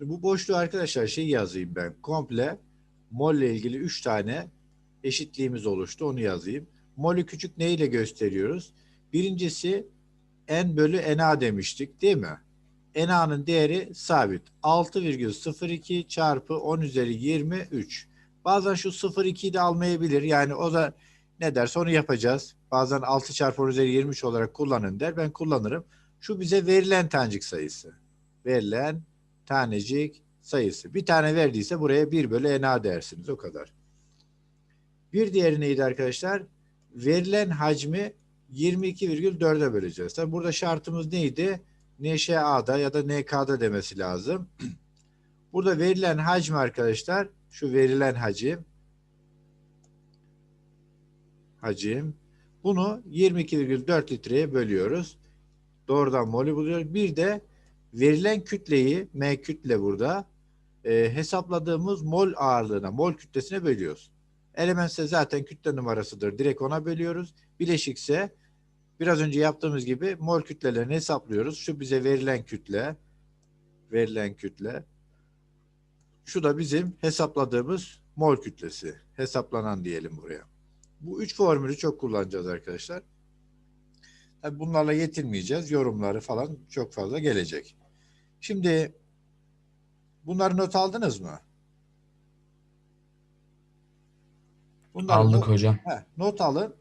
Şimdi bu boşluğu arkadaşlar şey yazayım ben. Komple mol ile ilgili 3 tane eşitliğimiz oluştu. Onu yazayım. Molü küçük neyle gösteriyoruz? Birincisi n bölü na demiştik değil mi? NA'nın değeri sabit. 6,02 çarpı 10 üzeri 23. Bazen şu 0,2'yi de almayabilir. Yani o da ne derse onu yapacağız. Bazen 6 çarpı 10 üzeri 23 olarak kullanın der. Ben kullanırım. Şu bize verilen tanecik sayısı. Verilen tanecik sayısı. Bir tane verdiyse buraya 1 bölü NA dersiniz. O kadar. Bir diğeri neydi arkadaşlar? Verilen hacmi 22,4'e böleceğiz. Tabi burada şartımız neydi? NŞA'da ya da NK'da demesi lazım. Burada verilen hacim arkadaşlar şu verilen hacim hacim bunu 22,4 litreye bölüyoruz. Doğrudan molü buluyoruz. Bir de verilen kütleyi M kütle burada e, hesapladığımız mol ağırlığına, mol kütlesine bölüyoruz. Elementse zaten kütle numarasıdır. Direkt ona bölüyoruz. Bileşikse biraz önce yaptığımız gibi mol kütlelerini hesaplıyoruz. Şu bize verilen kütle, verilen kütle. Şu da bizim hesapladığımız mol kütlesi. Hesaplanan diyelim buraya. Bu üç formülü çok kullanacağız arkadaşlar. Tabii bunlarla yetinmeyeceğiz. Yorumları falan çok fazla gelecek. Şimdi bunları not aldınız mı? Bunları Aldık not- hocam. Heh, not alın.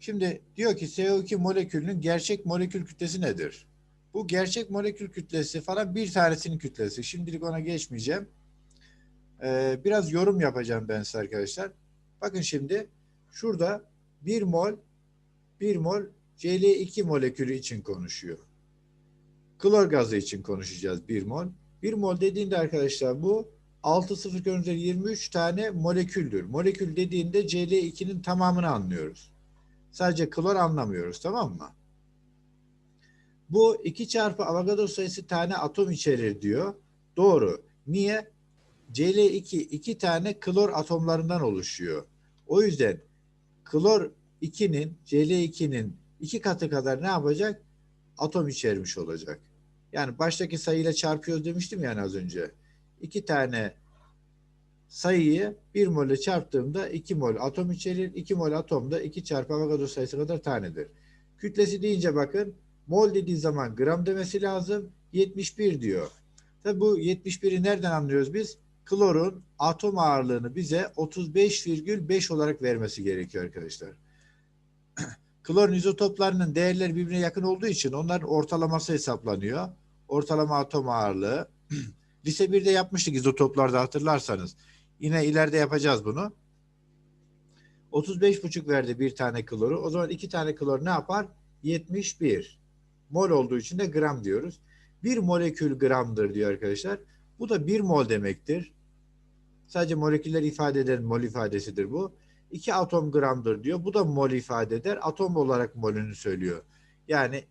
Şimdi diyor ki CO2 molekülünün gerçek molekül kütlesi nedir? Bu gerçek molekül kütlesi falan bir tanesinin kütlesi. Şimdilik ona geçmeyeceğim. Ee, biraz yorum yapacağım ben size arkadaşlar. Bakın şimdi şurada 1 mol 1 mol Cl2 molekülü için konuşuyor. Klor gazı için konuşacağız 1 mol. 1 mol dediğinde arkadaşlar bu 6 0 üzeri 23 tane moleküldür. Molekül dediğinde Cl2'nin tamamını anlıyoruz. Sadece klor anlamıyoruz tamam mı? Bu 2 çarpı Avogadro sayısı tane atom içerir diyor. Doğru. Niye? Cl2 iki tane klor atomlarından oluşuyor. O yüzden klor 2'nin Cl2'nin iki katı kadar ne yapacak? Atom içermiş olacak. Yani baştaki sayıyla çarpıyoruz demiştim yani az önce. İki tane sayıyı 1 mol ile çarptığımda 2 mol atom içerir. 2 mol atom da 2 çarpı Avogadro sayısı kadar tanedir. Kütlesi deyince bakın mol dediği zaman gram demesi lazım. 71 diyor. Tabi bu 71'i nereden anlıyoruz biz? Klorun atom ağırlığını bize 35,5 olarak vermesi gerekiyor arkadaşlar. Klorun izotoplarının değerleri birbirine yakın olduğu için onların ortalaması hesaplanıyor. Ortalama atom ağırlığı. Lise 1'de yapmıştık izotoplarda hatırlarsanız. Yine ileride yapacağız bunu. 35,5 verdi bir tane kloru. O zaman iki tane klor ne yapar? 71. Mol olduğu için de gram diyoruz. Bir molekül gramdır diyor arkadaşlar. Bu da bir mol demektir. Sadece moleküller ifade eden mol ifadesidir bu. 2 atom gramdır diyor. Bu da mol ifade eder. Atom olarak molünü söylüyor. Yani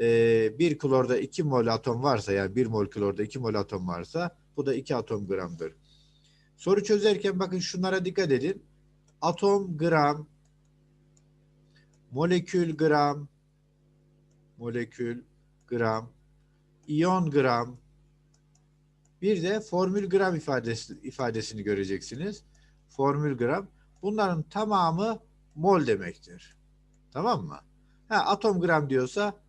e, bir klorda 2 mol atom varsa yani bir mol klorda 2 mol atom varsa bu da 2 atom gramdır. Soru çözerken bakın şunlara dikkat edin. Atom gram, molekül gram, molekül gram, iyon gram, bir de formül gram ifadesi, ifadesini göreceksiniz. Formül gram. Bunların tamamı mol demektir. Tamam mı? Ha, atom gram diyorsa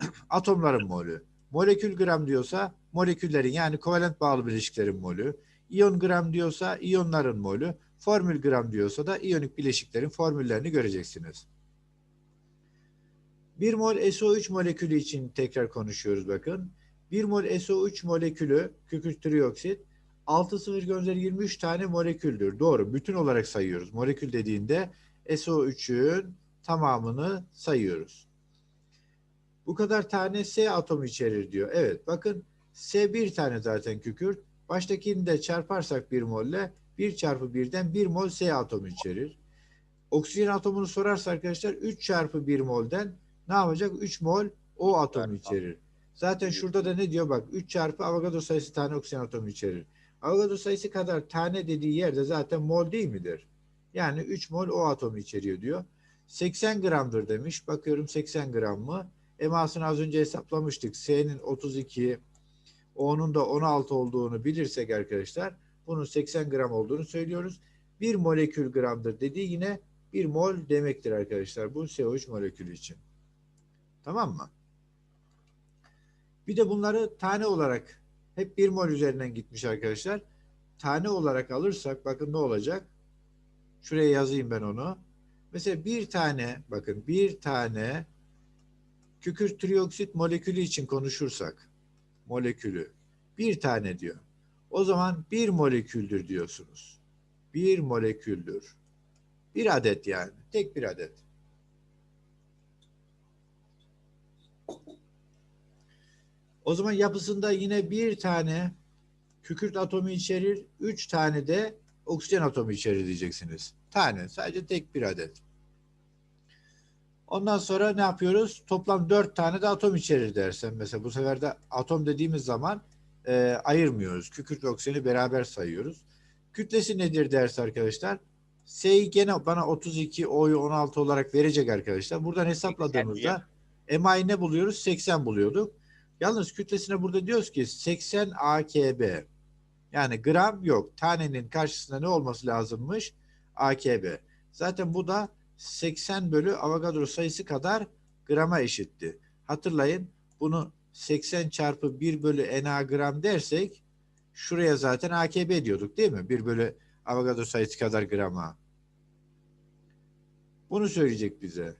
atomların molü. Molekül gram diyorsa moleküllerin yani kovalent bağlı bileşiklerin molü. İyon gram diyorsa iyonların molü. Formül gram diyorsa da iyonik bileşiklerin formüllerini göreceksiniz. 1 mol SO3 molekülü için tekrar konuşuyoruz bakın. 1 mol SO3 molekülü kükürt trioksit 6,23 tane moleküldür. Doğru. Bütün olarak sayıyoruz. Molekül dediğinde SO3'ün tamamını sayıyoruz. Bu kadar tane S atomu içerir diyor. Evet bakın S bir tane zaten kükürt. Baştakini de çarparsak bir molle 1 çarpı 1'den 1 mol S atomu içerir. Oksijen atomunu sorarsa arkadaşlar 3 çarpı 1 molden ne yapacak? 3 mol O atomu içerir. Zaten şurada da ne diyor bak 3 çarpı Avogadro sayısı tane oksijen atomu içerir. Avogadro sayısı kadar tane dediği yerde zaten mol değil midir? Yani 3 mol O atomu içeriyor diyor. 80 gramdır demiş. Bakıyorum 80 gram mı? Emasını az önce hesaplamıştık. S'nin 32, O'nun da 16 olduğunu bilirsek arkadaşlar bunun 80 gram olduğunu söylüyoruz. Bir molekül gramdır dediği yine bir mol demektir arkadaşlar bu CO3 molekülü için. Tamam mı? Bir de bunları tane olarak hep bir mol üzerinden gitmiş arkadaşlar. Tane olarak alırsak bakın ne olacak? Şuraya yazayım ben onu. Mesela bir tane bakın bir tane kükürt trioksit molekülü için konuşursak molekülü bir tane diyor. O zaman bir moleküldür diyorsunuz. Bir moleküldür. Bir adet yani. Tek bir adet. O zaman yapısında yine bir tane kükürt atomu içerir, üç tane de oksijen atomu içerir diyeceksiniz. Tane, sadece tek bir adet. Ondan sonra ne yapıyoruz? Toplam dört tane de atom içerir dersen mesela bu sefer de atom dediğimiz zaman e, ayırmıyoruz. Kükürt ve beraber sayıyoruz. Kütlesi nedir derse arkadaşlar? S'yi gene bana 32, O'yu 16 olarak verecek arkadaşlar. Buradan hesapladığımızda MI'yi ne buluyoruz? 80 buluyorduk. Yalnız kütlesine burada diyoruz ki 80 AKB. Yani gram yok. Tanenin karşısında ne olması lazımmış? AKB. Zaten bu da 80 bölü Avogadro sayısı kadar grama eşitti. Hatırlayın bunu 80 çarpı 1 bölü Na gram dersek şuraya zaten AKB diyorduk değil mi? 1 bölü Avogadro sayısı kadar grama. Bunu söyleyecek bize.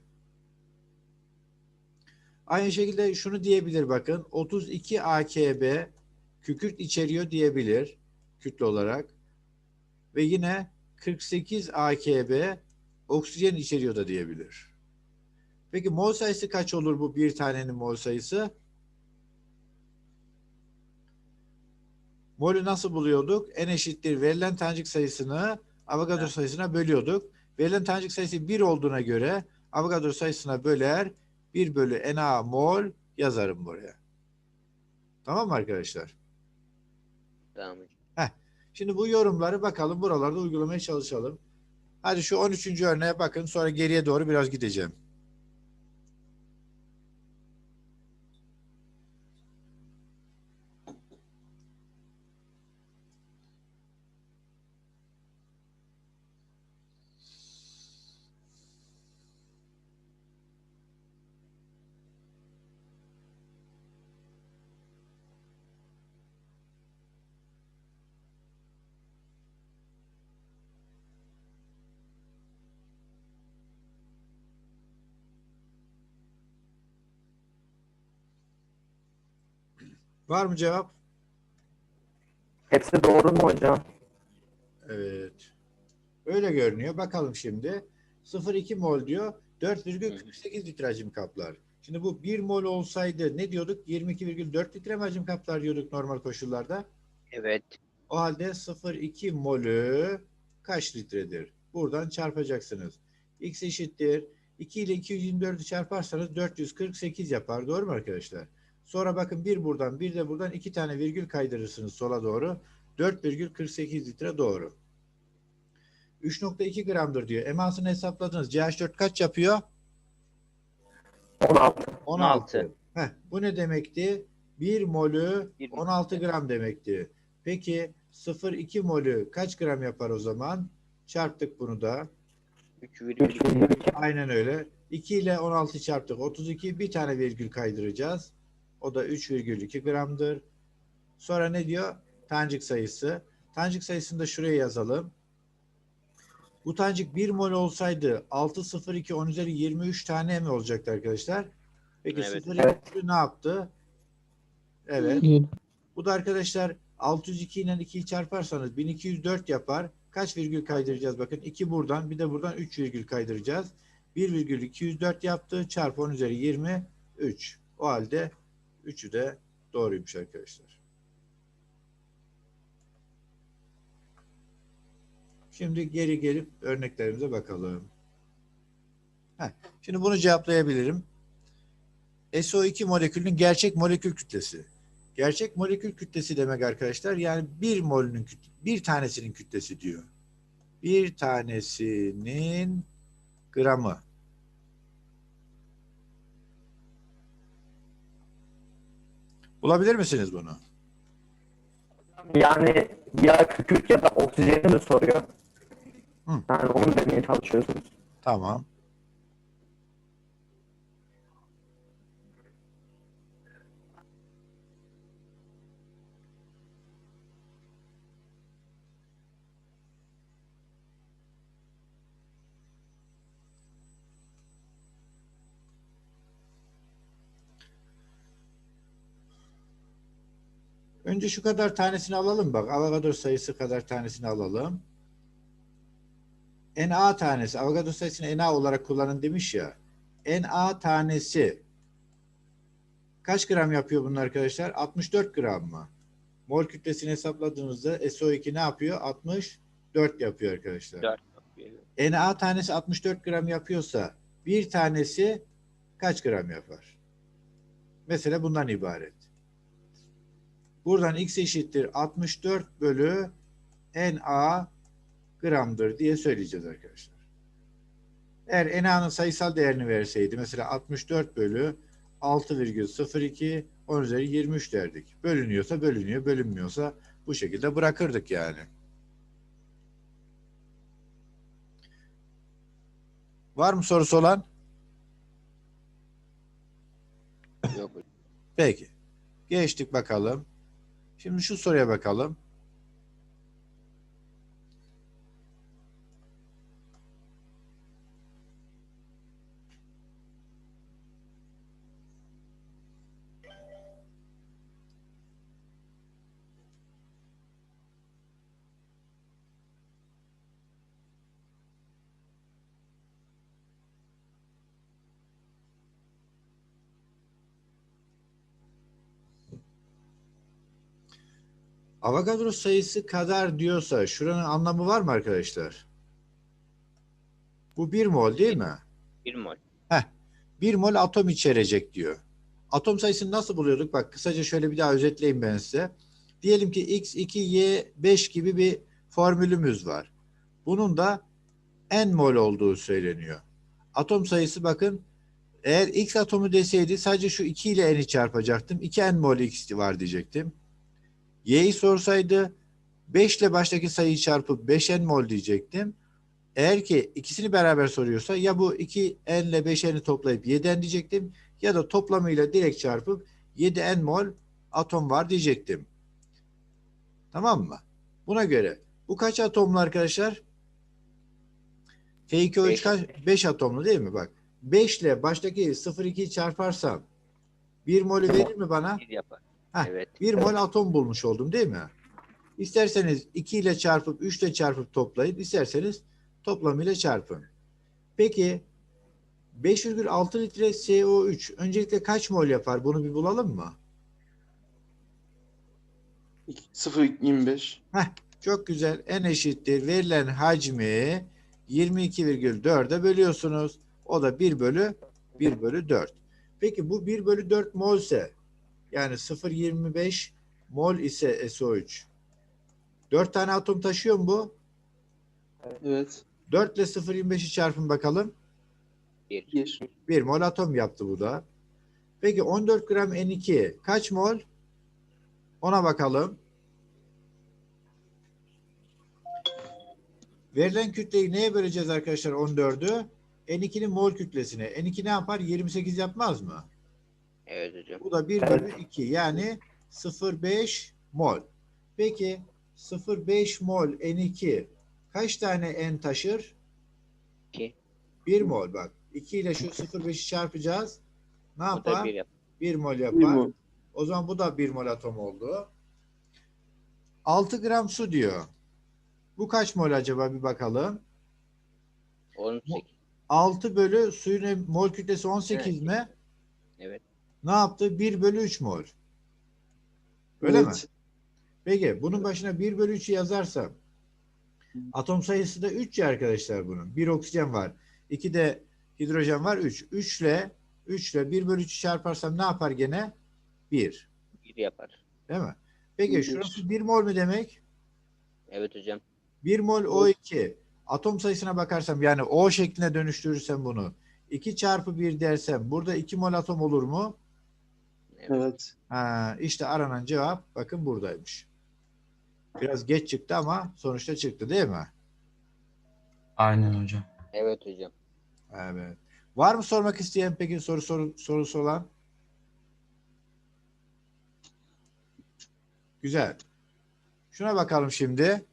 Aynı şekilde şunu diyebilir bakın. 32 AKB kükürt içeriyor diyebilir kütle olarak. Ve yine 48 AKB oksijen içeriyor da diyebilir. Peki mol sayısı kaç olur bu bir tanenin mol sayısı? Molü nasıl buluyorduk? N eşittir verilen tanecik sayısını Avogadro Evet. sayısına bölüyorduk. Verilen tanecik sayısı 1 olduğuna göre Avogadro sayısına böler 1 bölü Na mol yazarım buraya. Tamam mı arkadaşlar? Tamam hocam. Şimdi bu yorumları bakalım buralarda uygulamaya çalışalım. Hadi şu 13. örneğe bakın sonra geriye doğru biraz gideceğim. Var mı cevap? Hepsi doğru mu hocam? Evet. Öyle görünüyor. Bakalım şimdi. 0,2 mol diyor. 4,48 litre hacim kaplar. Şimdi bu 1 mol olsaydı ne diyorduk? 22,4 litre mi hacim kaplar diyorduk normal koşullarda. Evet. O halde 0,2 molü kaç litredir? Buradan çarpacaksınız. X eşittir. 2 ile 224'ü çarparsanız 448 yapar. Doğru mu arkadaşlar? Sonra bakın bir buradan bir de buradan iki tane virgül kaydırırsınız sola doğru. 4,48 litre doğru. 3.2 gramdır diyor. Emasını hesapladınız. CH4 kaç yapıyor? 16. 16. Heh, bu ne demekti? 1 molü Bir 16 gram demekti. Peki 0,2 molü kaç gram yapar o zaman? Çarptık bunu da. 3,2. Aynen öyle. 2 ile 16 çarptık. 32 bir tane virgül kaydıracağız. O da 3,2 gramdır. Sonra ne diyor? Tancik sayısı. Tancik sayısını da şuraya yazalım. Bu tancik 1 mol olsaydı 6,02 10 üzeri 23 tane mi olacaktı arkadaşlar? Peki Evet. 0,2 ne yaptı? Evet. Bu da arkadaşlar 602 ile 2'yi çarparsanız 1204 yapar. Kaç virgül kaydıracağız? Bakın 2 buradan bir de buradan 3 virgül kaydıracağız. 1 virgül 204 yaptı. Çarpı 10 üzeri 23. O halde 3'ü de doğruymuş arkadaşlar. Şimdi geri gelip örneklerimize bakalım. Heh, şimdi bunu cevaplayabilirim. SO2 molekülünün gerçek molekül kütlesi. Gerçek molekül kütlesi demek arkadaşlar yani bir molünün bir tanesinin kütlesi diyor. Bir tanesinin gramı. Bulabilir misiniz bunu? Yani ya kükürt ya da oksijeni mi soruyor? Hı. Yani onu demeye çalışıyorsunuz. Tamam. Önce şu kadar tanesini alalım bak. Avogadro sayısı kadar tanesini alalım. Na tanesi, Avogadro sayısını Na olarak kullanın demiş ya. Na tanesi kaç gram yapıyor bunlar arkadaşlar? 64 gram mı? Mol kütlesini hesapladığınızda SO2 ne yapıyor? 64 yapıyor arkadaşlar. Na tanesi 64 gram yapıyorsa bir tanesi kaç gram yapar? Mesela bundan ibaret. Buradan x eşittir 64 bölü Na gramdır diye söyleyeceğiz arkadaşlar. Eğer NA'nın sayısal değerini verseydi mesela 64 bölü 6,02 10 üzeri 23 derdik. Bölünüyorsa bölünüyor, bölünmüyorsa bu şekilde bırakırdık yani. Var mı sorusu olan? Yok. Peki. Geçtik bakalım. Şimdi şu soruya bakalım. Avogadro sayısı kadar diyorsa şuranın anlamı var mı arkadaşlar? Bu bir mol değil mi? Bir mol. Bir mol atom içerecek diyor. Atom sayısını nasıl buluyorduk? Bak kısaca şöyle bir daha özetleyeyim ben size. Diyelim ki x2, y5 gibi bir formülümüz var. Bunun da n mol olduğu söyleniyor. Atom sayısı bakın eğer x atomu deseydi sadece şu 2 ile n'i çarpacaktım. 2n mol x var diyecektim. Y'yi sorsaydı 5 ile baştaki sayıyı çarpıp 5n mol diyecektim. Eğer ki ikisini beraber soruyorsa ya bu 2n ile 5n'i toplayıp 7n diyecektim ya da toplamıyla direkt çarpıp 7n mol atom var diyecektim. Tamam mı? Buna göre bu kaç atomlu arkadaşlar? F2O3 Beş. kaç? 5 atomlu değil mi? Bak 5 ile baştaki 0,2'yi çarparsam 1 molü verir mi bana? Bir yapar. Heh, Evet. Bir mol atom bulmuş oldum değil mi? İsterseniz 2 ile çarpıp 3 ile çarpıp toplayın. isterseniz toplamıyla çarpın. Peki 5,6 litre CO3 öncelikle kaç mol yapar? Bunu bir bulalım mı? 0.25. Çok güzel. N eşittir. Verilen hacmi 22,4'e bölüyorsunuz. O da 1 bölü 1 bölü 4. Peki bu 1 bölü 4 molse yani 0,25 mol ise SO3. 4 tane atom taşıyor mu bu? Evet. 4 ile 0,25'i çarpın bakalım. Bir. 1. 1 mol atom yaptı bu da. Peki 14 gram N2 kaç mol? Ona bakalım. Verilen kütleyi neye böleceğiz arkadaşlar 14'ü? N2'nin mol kütlesine. N2 ne yapar? 28 yapmaz mı? Evet hocam. Bu da 1 bölü 2 yani 0,5 mol. Peki 0,5 mol N2 kaç tane N taşır? İki. 1 mol bak. 2 ile şu 0,5'i çarpacağız. Ne yapar? bir yapar. 1 mol 1 yapar. mol. O zaman bu da 1 mol atom oldu. 6 gram su diyor. Bu kaç mol acaba bir bakalım. 18. 6 bölü suyun mol kütlesi 18 Evet. mi? Evet. Ne yaptı? 1 bölü 3 mol. Öyle mi? Evet. Peki bunun başına 1 bölü 3'ü yazarsam atom sayısı da 3 ya arkadaşlar bunun. 1 oksijen var. 2 de hidrojen var 3. 3 ile 3 ile 1 bölü 3'ü çarparsam ne yapar gene? 1. Bir yapar. Değil mi? Peki Bir. şurası 1 mol mu demek? Evet hocam. 1 mol O2. Atom sayısına bakarsam yani O şekline dönüştürürsem bunu 2 çarpı 1 dersem burada 2 mol atom olur mu? Evet. Ha, işte aranan cevap bakın buradaymış. Biraz geç çıktı ama sonuçta çıktı değil mi? Aynen hocam. Evet hocam. Evet. Var mı sormak isteyen peki soru, soru sorusu olan? Güzel. Şuna bakalım şimdi.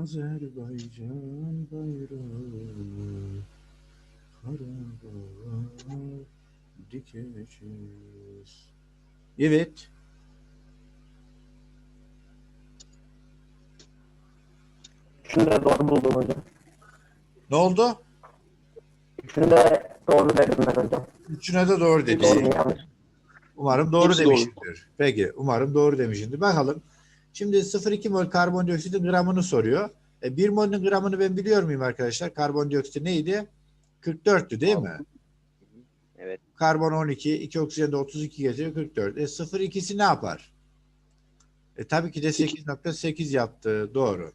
Azerbaycan bayrağı Karabağı dikeceğiz. Evet. Üçünü de doğru buldum hocam. Ne oldu? Üçünü de doğru dedim ben hocam. Üçüne de doğru dedi. Doğru yanlış? Umarım doğru Hepsi demişimdir. Peki, umarım doğru demişimdir. Bakalım. Şimdi 0,2 mol karbondioksitin gramını soruyor. E, 1 molün gramını ben biliyor muyum arkadaşlar? Karbondioksit neydi? 44'tü değil mi? Evet. Karbon 12, 2 oksijen de 32 getiriyor 44. E 0,2'si ne yapar? E tabii ki de 8.8 yaptı. Doğru.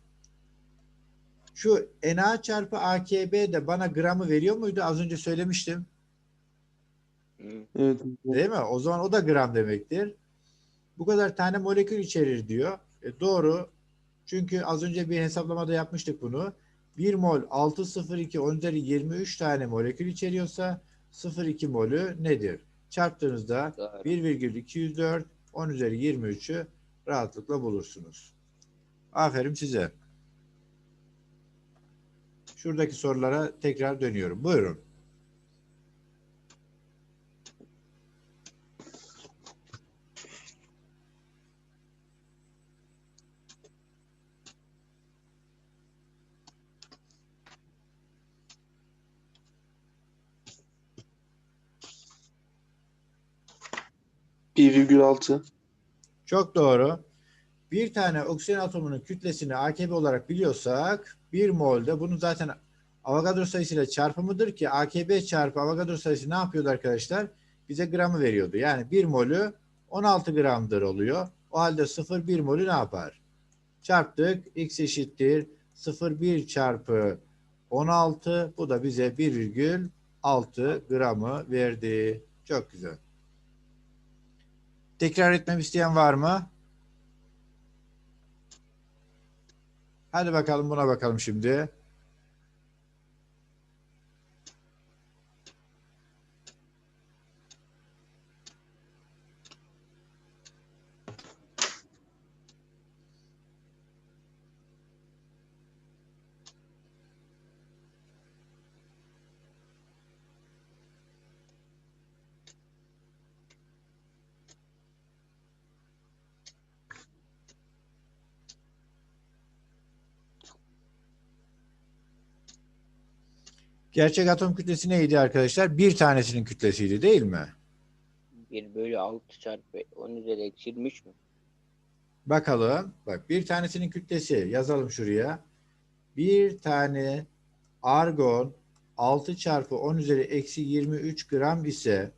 Şu Na çarpı AKB de bana gramı veriyor muydu? Az önce söylemiştim. Evet. Değil mi? O zaman o da gram demektir. Bu kadar tane molekül içerir diyor. E doğru. Çünkü az önce bir hesaplamada yapmıştık bunu. 1 mol 602 10 üzeri 23 tane molekül içeriyorsa 0,2 molü nedir? Çarptığınızda Doğru. 1,204 10 üzeri 23'ü rahatlıkla bulursunuz. Aferin size. Şuradaki sorulara tekrar dönüyorum. Buyurun. Bir virgül altı. Çok doğru. Bir tane oksijen atomunun kütlesini AKB olarak biliyorsak bir molde bunun zaten Avogadro sayısıyla çarpımıdır ki AKB çarpı Avogadro sayısı ne yapıyordu arkadaşlar? Bize gramı veriyordu. Yani bir molü 16 gramdır oluyor. O halde 0,1 molü ne yapar? Çarptık. X eşittir 0,1 çarpı 16. Bu da bize 1,6 gramı verdi. Çok güzel. Tekrar etmem isteyen var mı? Hadi bakalım buna bakalım şimdi. Gerçek atom kütlesi neydi arkadaşlar? Bir tanesinin kütlesiydi değil mi? 1 bölü 6 çarpı 10 üzeri eksi 23 mü? Bakalım. Bak bir tanesinin kütlesi yazalım şuraya. Bir tane argon 6 çarpı 10 üzeri eksi 23 gram ise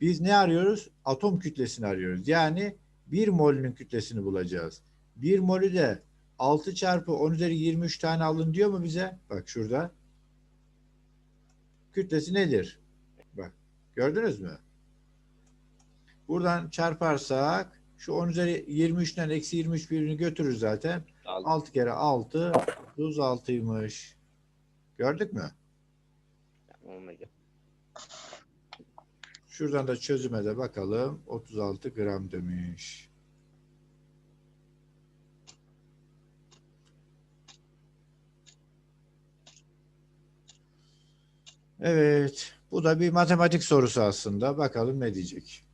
biz ne arıyoruz? Atom kütlesini arıyoruz. Yani 1 molünün kütlesini bulacağız. 1 molü de 6 çarpı 10 üzeri 23 tane alın diyor mu bize? Bak şurada. Kütlesi nedir? Bak gördünüz mü? Buradan çarparsak şu 10 üzeri 23'ten eksi 23 birini götürür zaten. Aldım. 6 kere 6 36'ymış. Gördük mü? Şuradan da çözüme de bakalım. 36 gram demiş. Evet. Bu da bir matematik sorusu aslında. Bakalım ne diyecek.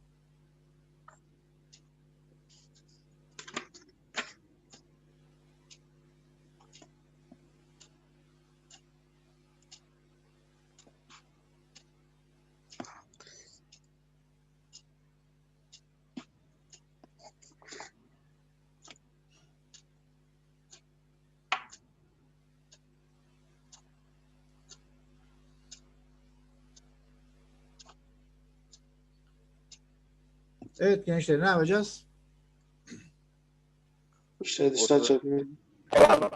Evet gençler ne yapacağız? İşte dışlar çarpımı.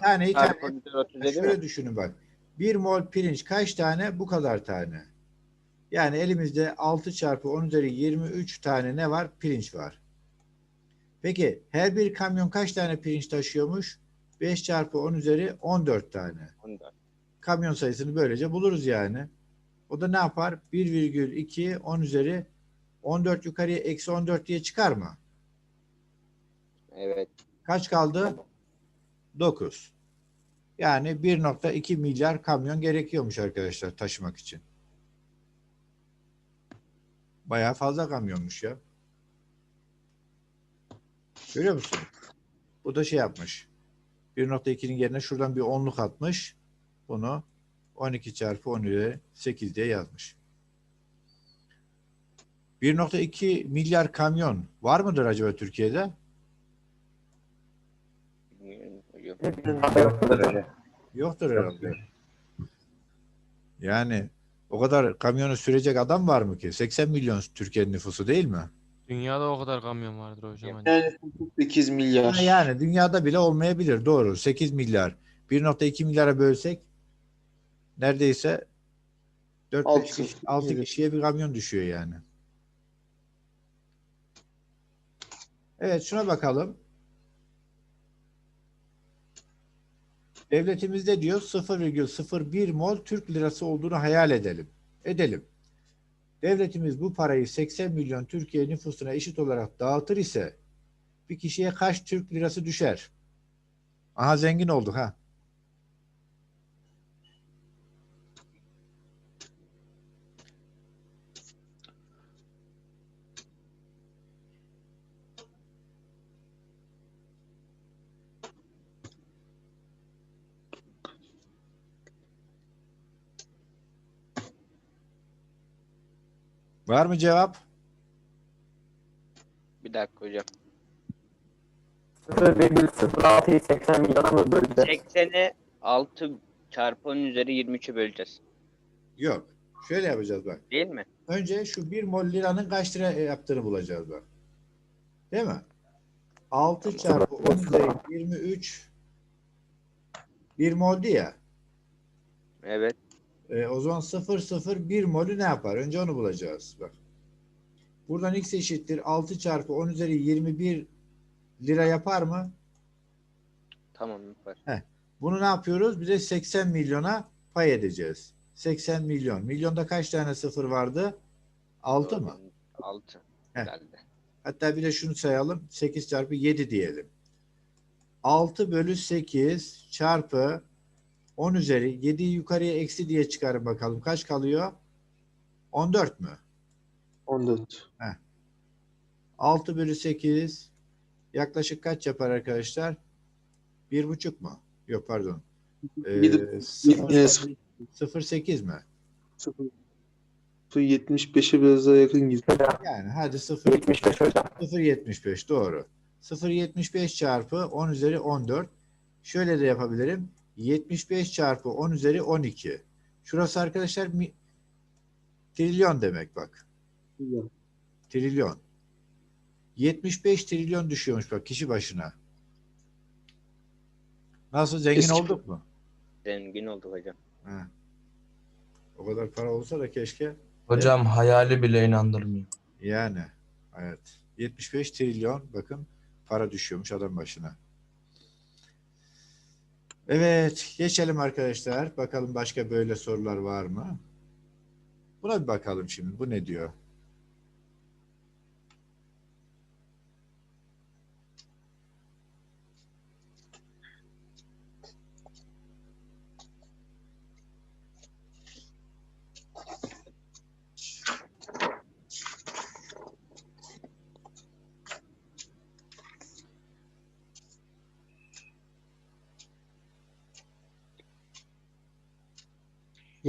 Taneyi tane. Çarpı 10 üzeri 37 Şöyle mi? düşünün bak. 1 mol pirinç kaç tane? Bu kadar tane. Yani elimizde 6 çarpı 10 üzeri 23 tane ne var? Pirinç var. Peki her bir kamyon kaç tane pirinç taşıyormuş? 5 çarpı 10 üzeri 14 tane. 14. Kamyon sayısını böylece buluruz yani. O da ne yapar? 1,2 10 üzeri 14 yukarıya eksi 14 diye çıkar mı? Evet. Kaç kaldı? 9. Yani 1.2 milyar kamyon gerekiyormuş arkadaşlar taşımak için. Bayağı fazla kamyonmuş ya. Görüyor musun? Bu da şey yapmış. 1.2'nin yerine şuradan bir onluk atmış. Bunu 12 çarpı 10 üzeri 8 diye yazmış. 1.2 milyar kamyon var mıdır acaba Türkiye'de? Yoktur herhalde. Yani o kadar kamyonu sürecek adam var mı ki? 80 milyon Türkiye'nin nüfusu değil mi? Dünyada o kadar kamyon vardır hocam. Yani 8 milyar. Ha, Yani dünyada bile olmayabilir. Doğru. 8 milyar. 1.2 milyara bölsek neredeyse 4 Altı 5 kişi. 6 Evet. kişiye bir kamyon düşüyor yani. Evet şuna bakalım. Devletimizde diyor 0,01 mol Türk lirası olduğunu hayal edelim. Edelim. Devletimiz bu parayı 80 milyon Türkiye nüfusuna eşit olarak dağıtır ise bir kişiye kaç Türk lirası düşer? Aha zengin olduk ha. Var mı cevap? Bir dakika hocam. 0,06'yı 80 milyona mı böleceğiz? 80'e 6 çarpı 10 üzeri 23'ü böleceğiz. Yok. Şöyle yapacağız bak. Değil mi? Önce şu 1 mol liranın kaç lira yaptığını bulacağız bak. Değil mi? 6 çarpı 10 üzeri 23 1 moldu ya. Evet. E, o zaman 0 0 1 molü ne yapar? Önce onu bulacağız. Bak. Buradan x eşittir 6 çarpı 10 üzeri 21 lira yapar mı? Tamam yapar. Bunu ne yapıyoruz? Bir de 80 milyona pay edeceğiz. 80 milyon. Milyonda kaç tane sıfır vardı? 6 mı? 6. Heh. Herhalde. Hatta bir de şunu sayalım. 8 çarpı 7 diyelim. 6 bölü 8 çarpı 10 üzeri 7'yi yukarıya eksi diye çıkarın bakalım. Kaç kalıyor? 14 mü? 14. 6 bölü 8 yaklaşık kaç yapar arkadaşlar? 1,5 mu? Yok pardon. Ee, Yedi- 0,8 0,8 mi? 75'e biraz daha yakın gibi. Yani hadi 0 75 hocam. 0.75 doğru. 0.75 çarpı 10 üzeri 14. Şöyle de yapabilirim. 75 çarpı 10 üzeri 12. Şurası arkadaşlar mi- trilyon demek bak. Trilyon. 75 trilyon düşüyormuş bak kişi başına. Nasıl zengin Eski- olduk mu? Zengin olduk hocam. Ha. O kadar para olsa da keşke. Hocam hayali bile inandırmıyor. Yani evet. 75 trilyon bakın para düşüyormuş adam başına. Evet geçelim arkadaşlar. Bakalım başka böyle sorular var mı? Buna bir bakalım şimdi. Bu ne diyor?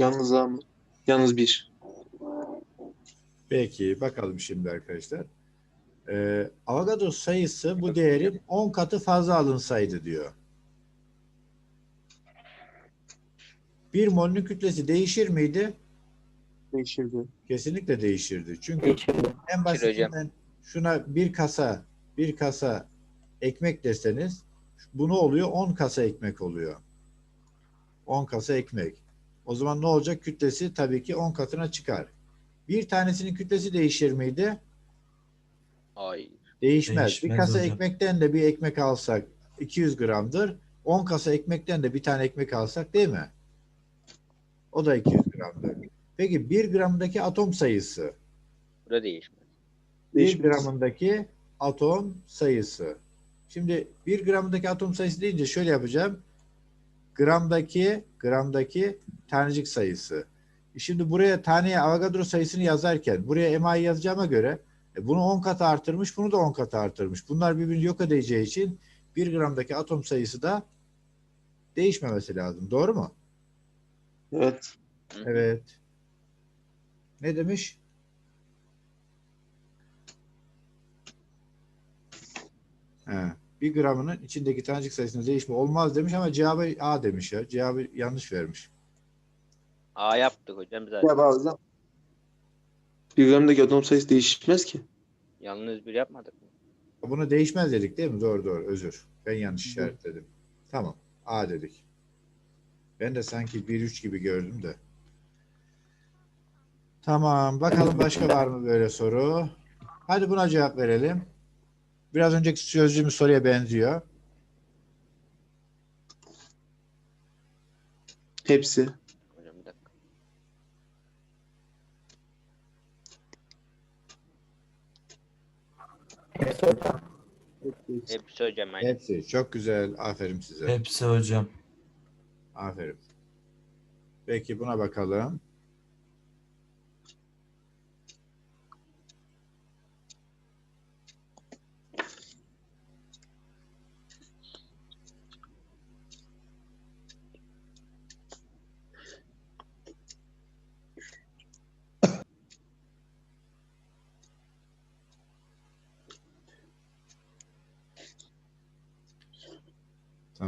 Yalnız ama. Yalnız bir. Peki bakalım şimdi arkadaşlar. Ee, Avogadro sayısı bu değerin 10 katı fazla alınsaydı diyor. Bir molünün kütlesi değişir miydi? Değişirdi. Kesinlikle değişirdi. Çünkü Değişirdi. en basitinden şuna bir kasa bir kasa ekmek deseniz Bu ne oluyor? 10 kasa ekmek oluyor. 10 kasa ekmek. O zaman ne olacak? Kütlesi tabii ki 10 katına çıkar. Bir tanesinin kütlesi değişir miydi? Hayır. Değişmez. bir Değişmez kasa hocam. ekmekten de bir ekmek alsak 200 gramdır. 10 kasa ekmekten de bir tane ekmek alsak değil mi? O da 200 gramdır. Peki 1 gramdaki atom sayısı Bu da değişmez. 1 Değişmez. gramındaki atom sayısı. Şimdi 1 gramdaki atom sayısı deyince şöyle yapacağım. Gramdaki gramdaki tanecik sayısı. E Şimdi buraya taneye Avogadro sayısını yazarken buraya MI yazacağıma göre e bunu 10 kat artırmış, bunu da 10 kat artırmış. Bunlar birbirini yok edeceği için 1 gramdaki atom sayısı da değişmemesi lazım. Doğru mu? Evet. Evet. Ne demiş? He. Bir gramının içindeki tanecik sayısında değişme olmaz demiş ama cevabı A demiş ya. Cevabı yanlış vermiş. A yaptık hocam zaten. Ya bazen bir gramdaki atom sayısı değişmez ki. Yalnız bir yapmadık mı? Bunu değişmez dedik değil mi? Doğru doğru özür. Ben yanlış işaretledim. Tamam. A dedik. Ben de sanki 1-3 gibi gördüm de. Tamam. Bakalım başka var mı böyle soru? Hadi buna cevap verelim. Biraz önceki sözcüğümüz soruya benziyor. Hepsi. Hocam bir dakika. Hepsi hocam. Hepsi hocam aynı. Hepsi. Çok güzel. Aferin size. Hepsi hocam. Aferin. Peki buna bakalım.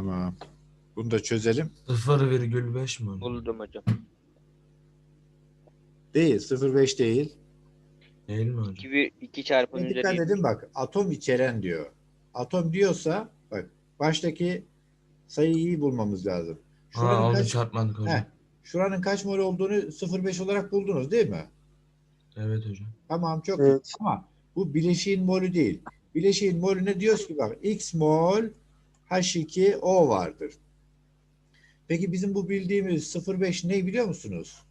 Tamam. Bunu da çözelim. 0,5 mi? Buldum hocam. Değil. 0,5 değil. Değil mi hocam? 2, bir- 2 çarpı 10 Bir Dikkat üzeri edin bak. Atom içeren diyor. Atom diyorsa bak baştaki sayıyı iyi bulmamız lazım. Ha Şuranın, onu kaç, çarpmadık hocam. Heh. şuranın kaç mol olduğunu 0,5 olarak buldunuz değil mi? Evet hocam. Tamam çok Evet. iyi ama bu bileşiğin molü değil. Bileşiğin molüne diyoruz ki bak x mol H2O vardır. Peki bizim bu bildiğimiz 0,5 ne biliyor musunuz?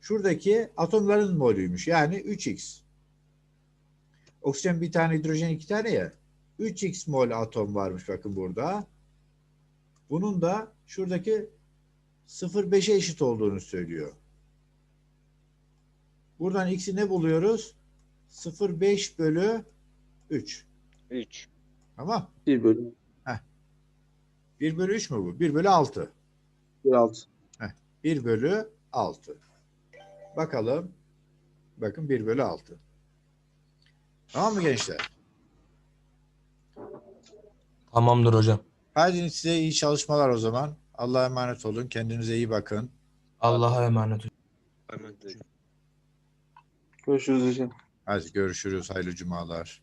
Şuradaki atomların molüymüş. Yani 3x. Oksijen bir tane, hidrojen iki tane ya. 3x mol atom varmış bakın burada. Bunun da şuradaki 0,5'e eşit olduğunu söylüyor. Buradan x'i ne buluyoruz? 0,5 bölü 3. 3. Tamam. 1 bölü 1 bölü 3 mü bu? 1 bölü 6. 1 6. 1 bölü 6. Bakalım. Bakın 1 bölü 6. Tamam mı gençler? Tamamdır hocam. Haydi size iyi çalışmalar o zaman. Allah'a emanet olun. Kendinize iyi bakın. Allah'a emanet hocam. Görüşürüz hocam. Hadi görüşürüz. Hayırlı cumalar.